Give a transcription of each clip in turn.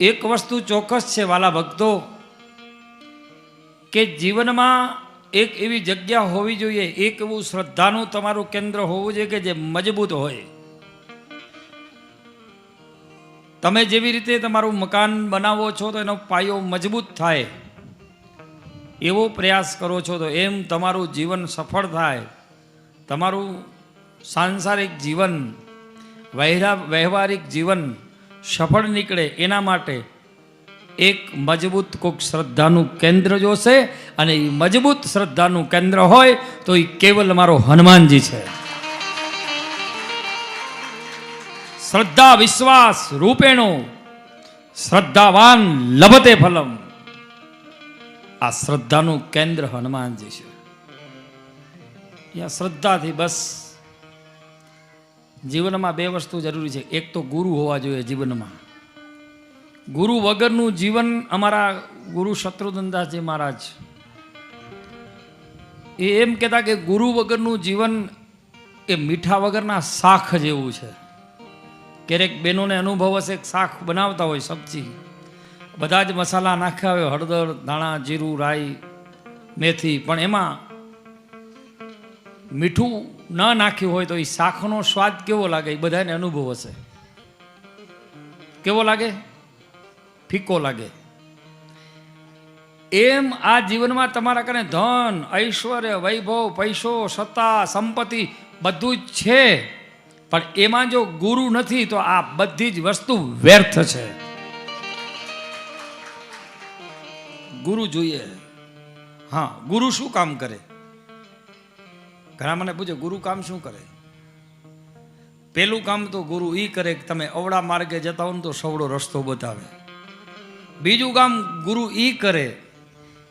એક વસ્તુ ચોક્કસ છે વાલા ભક્તો, કે જીવનમાં એક એવી જગ્યા હોવી જોઈએ, એક એવું શ્રદ્ધાનું તમારું કેન્દ્ર હોવું જોઈએ કે જે મજબૂત હોય. તમે જેવી રીતે તમારું મકાન બનાવો છો તો એનો પાયો મજબૂત થાય, એવો પ્રયાસ કરો છો તો એમ તમારું જીવન સફળ થાય. તમારું સાંસારિક જીવન વહેરા વ્યવહારિક જીવન સફળ નીકળે એના માટે એક મજબૂત કોઈક શ્રદ્ધાનું કેન્દ્ર જોશે અને એ મજબૂત શ્રદ્ધાનું કેન્દ્ર હોય તો એ કેવલ મારો હનુમાનજી છે. શ્રદ્ધા વિશ્વાસ રૂપેણો, શ્રદ્ધાવાન લભતે ફલમ. આ શ્રદ્ધાનું કેન્દ્ર હનુમાનજી છે. અહીંયા શ્રદ્ધાથી બસ જીવનમાં બે વસ્તુ જરૂરી છે. એક તો ગુરુ હોવા જોઈએ જીવનમાં. ગુરુ વગરનું જીવન અમારા ગુરુ શત્રુધનદાસજી મહારાજ એ એમ કહેતા કે ગુરુ વગરનું જીવન એ મીઠા વગરના શાખ જેવું છે. ક્યારેક બહેનોને અનુભવ હશે શાક બનાવતા હોય સબ્જી. બધા જ મસાલા નાખ્યા હોય, હળદર, ધાણા, જીરું, રાઈ, મેથી, પણ એમાં મીઠું ન નાખ્યું હોય તો એ શાકનો સ્વાદ કેવો લાગે? એ બધાને અનુભવ હશે. કેવો લાગે? ફીકો લાગે. એમ આ જીવનમાં તમારા કને ધન, ઐશ્વર્ય, વૈભવ, પૈસો, સત્તા, સંપત્તિ બધું જ છે. પણ એમાં જો ગુરુ નથી તો આ બધી જ વસ્તુ વ્યર્થ છે. ગુરુ જોઈએ. હા, ગુરુ શું કામ કરે? ઘણા મને પૂછે, ગુરુ કામ શું કરે? પહેલું કામ તો ગુરુ એ કરે કે તમે અવળા માર્ગે જતા હો ને તો સવડો રસ્તો બતાવે. બીજું કામ ગુરુ એ કરે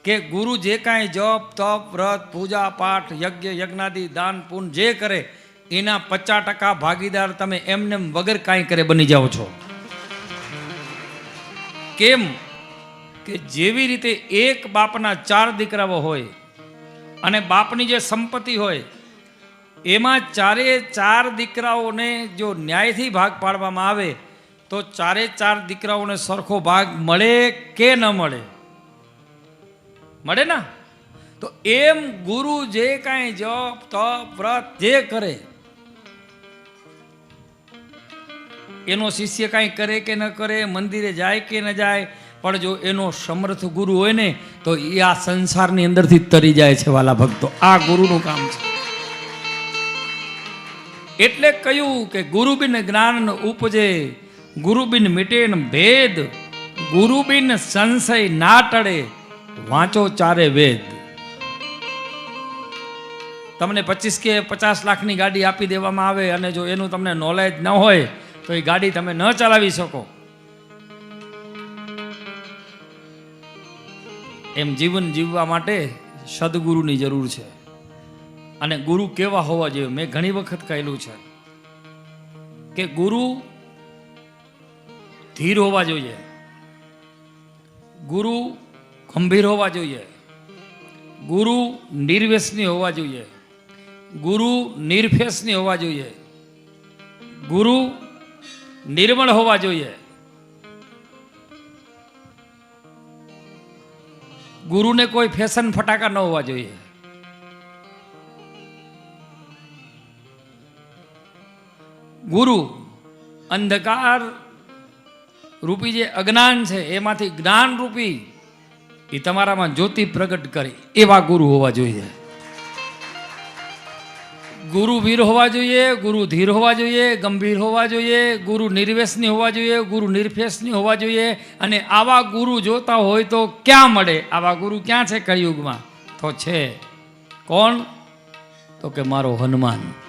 કે ગુરુ જે કાંઈ જપ, તપ, વ્રત, પૂજા, પાઠ, યજ્ઞ, યજ્ઞાદિ, દાન, પુન જે કરે, એના પચાસ ટકા ભાગીદાર તમે એમને વગર કાંઈ કરે બની જાઓ છો. કેમ કે જેવી રીતે એક બાપના ચાર દીકરાઓ હોય અને બાપની જે સંપત્તિ હોય એમાં ચારે ચાર દીકરાઓને જો ન્યાયથી ભાગ પાડવામાં આવે, તો ચારે ચાર દીકરાઓને સરખો ભાગ મળે કે ન મળે? મળે ને? તો એમ ગુરુ જે કાંઈ જપ, તપ, વ્રત જે કરે, એનો શિષ્ય કાંઈ કરે કે ન કરે, મંદિરે જાય કે ન જાય, પણ જો એનો સમર્થ ગુરુ હોય ને, તો એ આ સંસારની અંદરથી તરી જાય છે વાલા ભક્તો. આ ગુરુનું કામ છે. એટલે કહ્યું કે ગુરુબિન જ્ઞાન ઉપજે, ગુરુબિન મિટે ભેદ, ગુરુબિન સંશય ના ટળે, વાંચો ચારે વેદ. તમને પચીસ કે પચાસ લાખની ગાડી આપી દેવામાં આવે અને જો એનું તમને નોલેજ ન હોય, તો એ ગાડી તમે ન ચલાવી શકો. એમ જીવન જીવવા માટે સદગુરુની જરૂર છે. અને ગુરુ કેવા હોવા જોઈએ? મેં ઘણી વખત કહેલું છે કે ગુરુ ધીર હોવા જોઈએ. ગુરુ ગંભીર હોવા જોઈએ. ગુરુ નિર્વ્યસની હોવા જોઈએ. ગુરુ નિર્ફેસની હોવા જોઈએ. ગુરુ નિર્મળ હોવા જોઈએ. ગુરુને કોઈ ફેશન ફટાકા ન હોવા જોઈએ. ગુરુ, અંધકાર રૂપી જે અજ્ઞાન છે, એમાંથી જ્ઞાન રૂપી એ તમારામાં જ્યોતિ પ્રગટ કરે, એવા ગુરુ હોવા જોઈએ. ગુરુ વીર હોવા જોઈએ, ગુરુ ધીર હોવા જોઈએ, ગંભીર હોવા જોઈએ, ગુરુ નિર્વેશની હોવા જોઈએ, ગુરુ નિર્ફેશની હોવા જોઈએ, અને આવા ગુરુ જોતા હોય તો ક્યાં મળે? આવા ગુરુ ક્યાં છે કળિયુગમાં? તો છે. કોણ? તો કે મારો હનુમાન.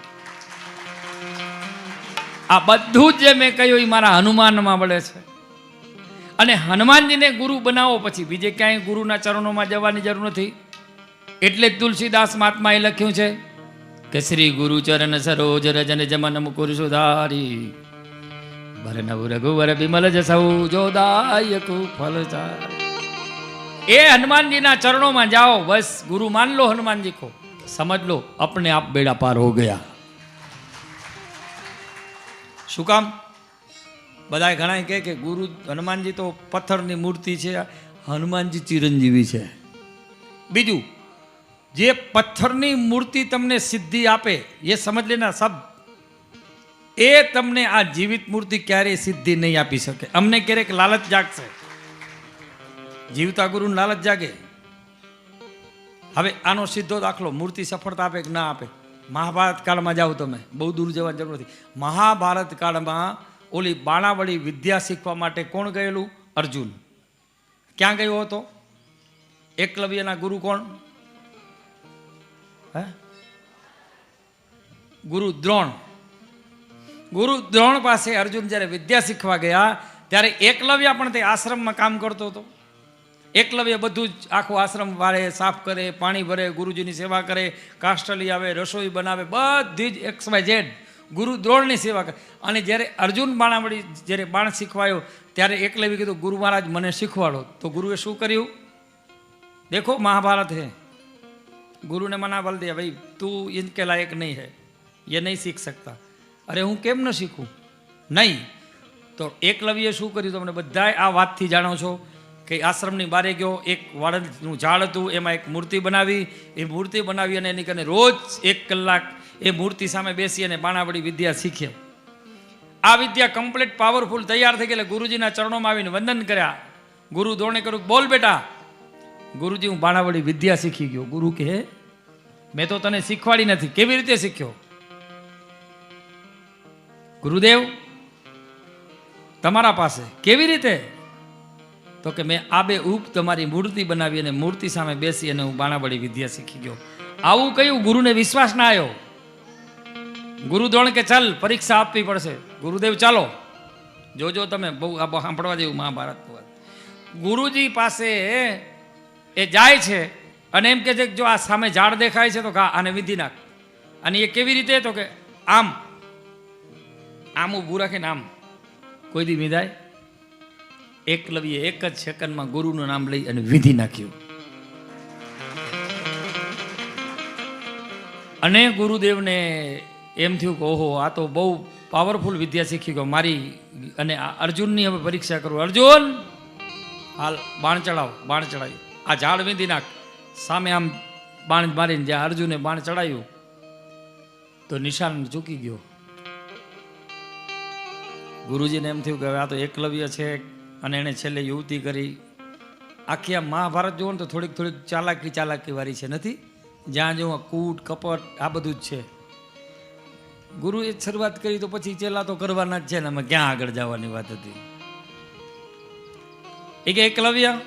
આ બધું જ જે મેં કહ્યું એ મારા હનુમાનમાં મળે છે. અને હનુમાનજીને ગુરુ બનાવો પછી બીજે ક્યાંય ગુરુના ચરણોમાં જવાની જરૂર નથી. એટલે જ તુલસીદાસ મહાત્માએ લખ્યું છે કે શ્રી ગુરુ ચરણ સરોજ રજન જમન મુકુર સુધારી. ભરનવ રઘુવર બિમલ જસૌ જોદાય કુ ફલ એ હનુમાનજીના ચરણોમાં જાઓ, બસ ગુરુ માન લો હનુમાનજી કો. સમજ લો અપને આપ બેડા પાર હો ગયા. શું કામ? બધા ઘણા કહે કે ગુરુ હનુમાનજી તો પથ્થરની મૂર્તિ છે, હનુમાનજી ચિરંજીવી છે. બીજું, જે પથ્થરની મૂર્તિ તમને સિદ્ધિ આપે, એ સમજ લેના સબ એ તમને આ જીવિત મૂર્તિ ક્યારેય સિદ્ધિ નહીં આપી શકે. અમને ક્યારેક લાલચ જાગશે. જીવતા ગુરુને લાલચ જાગે. હવે આનો સીધો દાખલો, મૂર્તિ સફળતા આપે કે ના આપે? મહાભારત કાળમાં જાઓ તમે. બહુ દૂર જવાની જરૂર નથી. મહાભારત કાળમાં ઓલી બાણાવળી વિદ્યા શીખવા માટે કોણ ગયેલું? અર્જુન. ક્યાં ગયો હતો? એકલવ્યના ગુરુ કોણ? હે? ગુરુ દ્રોણ. ગુરુ દ્રોણ પાસે અર્જુન જ્યારે વિદ્યા શીખવા ગયા, ત્યારે એકલવ્ય પણ તે આશ્રમમાં કામ કરતો હતો. એકલવ્ય બધું જ આખો આશ્રમ વાળે સાફ કરે, પાણી ભરે, ગુરુજીની સેવા કરે કાસ્ટલી આવે, રસોઈ બનાવે, બધી જ એક્સ વાય જેડ ગુરુ દ્રોણની સેવા કરે. અને જ્યારે અર્જુન બાણાવળી જ્યારે બાણ શીખવાયો, ત્યારે એકલવ્ય કીધું, ગુરુ મહારાજ, મને શીખવાડો. તો ગુરુએ શું કર્યું? દેખો, મહાભારત હે. ગુરુને મના બલ દે, ભાઈ, તું ઇનકે લાયક નહીં હે. એ નહીં શીખ શકતા. અરે, હું કેમ ન શીખું? નહીં. તો એકલવ્યે શું કર્યું? તમને બધાએ આ વાતથી જાણો છો. કે આશ્રમની બારે ગયો, એક વાળનું ઝાડ હતું, એમાં એક મૂર્તિ બનાવી. એ મૂર્તિ બનાવી અને એની કને રોજ એક કલાક એ મૂર્તિ સામે બેસી અને બાણાવડી વિદ્યા શીખ્યા આ વિદ્યા કમ્પ્લીટ પાવરફુલ તૈયાર થઈ ગયેલા ગુરુજીના ચરણોમાં આવીને વંદન કર્યા. ગુરુ દોણે કર્યું બોલ બેટા. ગુરુજી, હું બાણાવળી વિદ્યા શીખી ગયો. ગુરુ કહે, મેં તો તને શીખવાડી નથી. કેવી રીતે શીખ્યો? ગુરુદેવ, તમારા પાસે કેવી રીતે તો કે મેં આ બે ઉપ તમારી મૂર્તિ બનાવી અને મૂર્તિ સામે બેસી અને હું બાણાબળી વિદ્યા શીખી ગયો. આવું કયું ગુરુને વિશ્વાસ ના આવ્યો ગુરુ દ્રોણ કે ચાલ, પરીક્ષા આપવી પડશે. ગુરુદેવ, ચાલો. જોજો તમે, બહુ આ સાંભળવા જેવું મહાભારત ગુરુજી પાસે એ જાય છે અને એમ કે છે કે જો આ સામે ઝાડ દેખાય છે તો કા, આને વિધિ નાખ. અને એ કેવી રીતે? તો કે આમ. આમ ઊભું રાખીને આમ. કોઈ દી વિધાય? એકલવ્ય એક જ સેકન્ડમાં ગુરુનું નામ લઈ અને વિધિ નાખ્યું. અને ગુરુદેવને એમ થયું કે, ઓહો, આ તો બહુ પાવરફુલ વિદ્યા શીખી ગયો. મારી અને અર્જુનની હવે પરીક્ષા કરું. અર્જુન! હાલ, બાણ ચડાવ, બાણ ચડાવ્યું આ ઝાડ વીંધી નાખ. સામે આમ બાણ મારીને જ્યાં અર્જુને બાણ ચડાવ્યું, તો નિશાન ચૂકી ગયો. ગુરુજીને એમ થયું કે, હવે આ તો એકલવ્ય છે. અને એણે છેલ્લે યુવતી કરી. આખી આ મહાભારત જુઓ ને તો થોડીક થોડીક ચાલાકી ચાલાકી વાળી છે. નથી? જ્યાં જુઓ, કૂટ, કપટ, આ બધું જ છે. ગુરુએ શરૂઆત કરી તો પછી ચેલા તો કરવાના જ છે ને. અમે ક્યાં આગળ જવાની વાત હતી? એ કે એકલવ્ય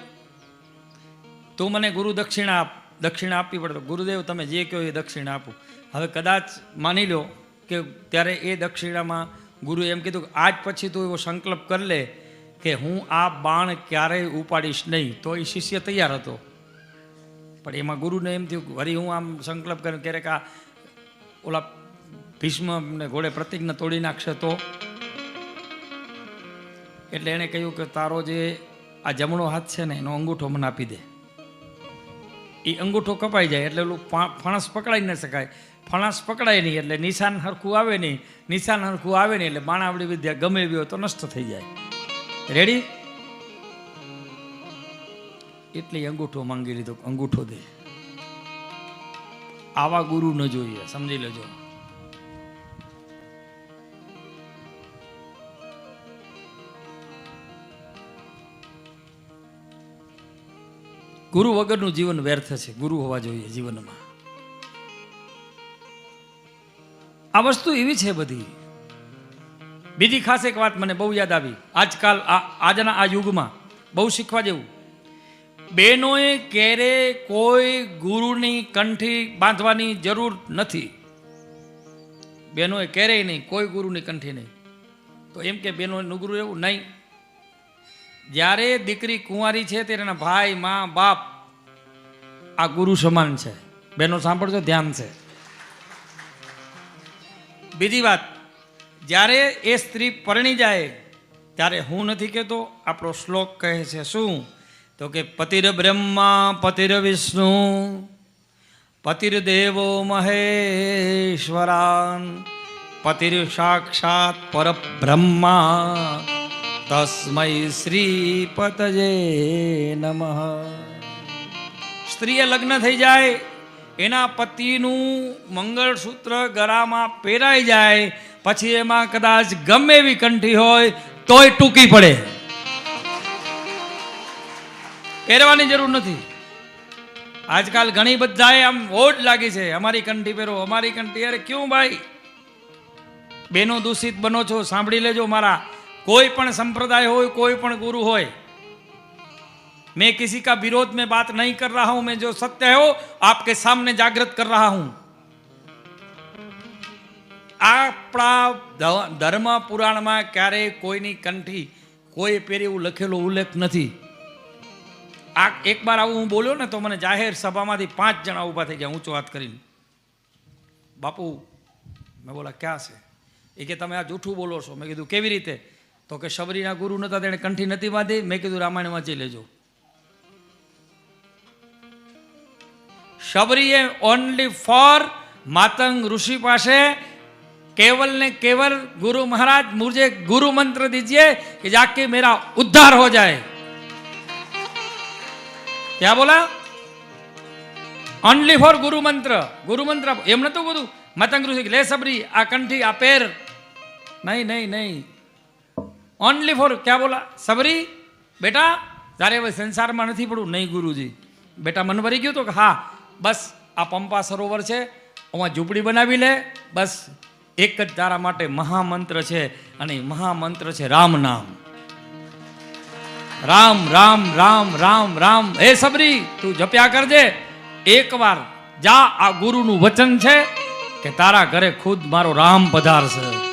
તું મને ગુરુ દક્ષિણા આપ, દક્ષિણા આપવી પડે ગુરુદેવ તમે જે કહો એ દક્ષિણા આપું. હવે કદાચ માની લો કે ત્યારે એ દક્ષિણામાં ગુરુએ એમ કીધું કે આજ પછી તું એવો સંકલ્પ કરી લે કે હું આ બાણ ક્યારેય ઉપાડીશ નહીં. તો એ શિષ્ય તૈયાર હતો. પણ એમાં ગુરુને એમ થયું વળી હું આમ સંકલ્પ કર્યો, ક્યારેક આ ઓલા ભીષ્મ ને ઘોડે પ્રતિજ્ઞા તોડી નાખશે તો? એટલે એણે કહ્યું કે તારો જે આ જમણો હાથ છે ને, એનો અંગૂઠો મને આપી દે. એ અંગૂઠો કપાઈ જાય એટલે ઓલું ફણસ પકડાઈ ન શકાય. ફણસ પકડાય નહીં એટલે નિશાન હરખું આવે નહીં. નિશાન હરખું આવે નહીં એટલે બાણાવડી વિદ્યા ગમે એવી હોય તો નષ્ટ થઈ જાય. રેડી એટલે અંગૂઠો માંગી લીધો, અંગૂઠો દે. આવા ગુરુ ન જોઈએ, સમજી લેજો. ગુરુ વગરનું જીવન વ્યર્થ છે, ગુરુ હોવા જોઈએ જીવનમાં. આ વસ્તુ એવી છે બધી. બીજી ખાસ એક વાત મને બહુ યાદ આવી. આજકાલ આજના આ યુગમાં બહુ શીખવા જેવું. બહેનોએ ક્યારે કોઈ ગુરુની કંઠી બાંધવાની જરૂર નથી. બહેનોએ ક્યારેય નહીં, કોઈ ગુરુની કંઠી નહીં. તો એમ કે બહેનોનું ગુરુ એવું નહીં. જ્યારે દીકરી કુંવારી છે ત્યારે એના ભાઈ, મા, બાપ આ ગુરુ સમાન છે. બહેનો સાંભળજો, ધ્યાન છે. બીજી વાત જ્યારે એ સ્ત્રી પરણી જાય, ત્યારે હું નથી કહેતો, આપણો શ્લોક કહે છે શું? તો કે, પતિર બ્રહ્મા, પતિર વિષ્ણુ, પતિર દેવો મહેશ્વરાન, પતિર સાક્ષાત પરબ્રહ્મા શ્રી શ્રીપતજે નમઃ. સ્ત્રીએ લગ્ન થઈ જાય, એના પતિનું મંગળસૂત્ર ગળામાં પહેરાઈ જાય પછી એમાં કદાચ ગમે એવી કંઠી હોય તોય ટૂંકી પડે પહેરવાની જરૂર નથી આજકાલ ઘણી બધાએ આમ ઓડ લાગી છે અમારી કંઠી પહેરો અમારી કંઠી અરે ક્યું ભાઈ બેનો દૂષિત બનો છો સાંભળી લેજો મારા કોઈ પણ સંપ્રદાય હોય કોઈ પણ ગુરુ હોય मैं किसी का विरोध में बात नहीं कर रहा हूं मैं जो सत्य है वो आपके सामने जागृत कर रहा हूं આપણા ધર્મ પુરાણમાં ક્યારેય કોઈની કંઠી, કોઈ પેરે એવું લખેલો ઉલ્લેખ નથી. આ એક બાર આવું હું બોલ્યો ને તો મને જાહેર સભામાંથી પાંચ જણા ઊભા થઈ ગયા ઊંચો હાથ કરીને. બાપુ, મેં બોલા ક્યાં છે? એ કે, તમે આ જૂઠું બોલો છો. મેં કીધું, કેવી રીતે? તો કે, શબરીના ગુરુ નહોતા તેણે કંઠી નથી બાંધી. મેં કીધું, રામાયણ વાંચી લેજો. શબરીએ ઓનલી ફોર માતંગ ઋષિ પાસે केवल ने केवल गुरु महाराज मुझे गुरु मंत्र दीजिए कि जाके मेरा उद्धार हो जाए क्या बोला ઓનલી ફોર ગુરુ મંત્ર ગુરુ મંત્ર એમ નતું બધું મતંગ ઋષિ લે સબરી આ કંઠી આ પેર નહીં નહીં નહીં ઓનલી ફોર ક્યાં બોલા સબરી બેટા તારે હવે સંસારમાં નથી પડવું નહીં ગુરુજી બેટા મન ભરી ગયું તો કે હા બસ આ પંપા સરોવર છે આમાં ઝૂંપડી બનાવી લે બસ એક જ તારા માટે મહામંત્ર છે અને મહામંત્ર છે રામ નામ. રામ રામ રામ રામ રામ. હે સબરી, તું જપ્યા કરજે. એકવાર જા આ ગુરુનું વચન છે કે તારા ઘરે ખુદ મારો રામ પધારશે.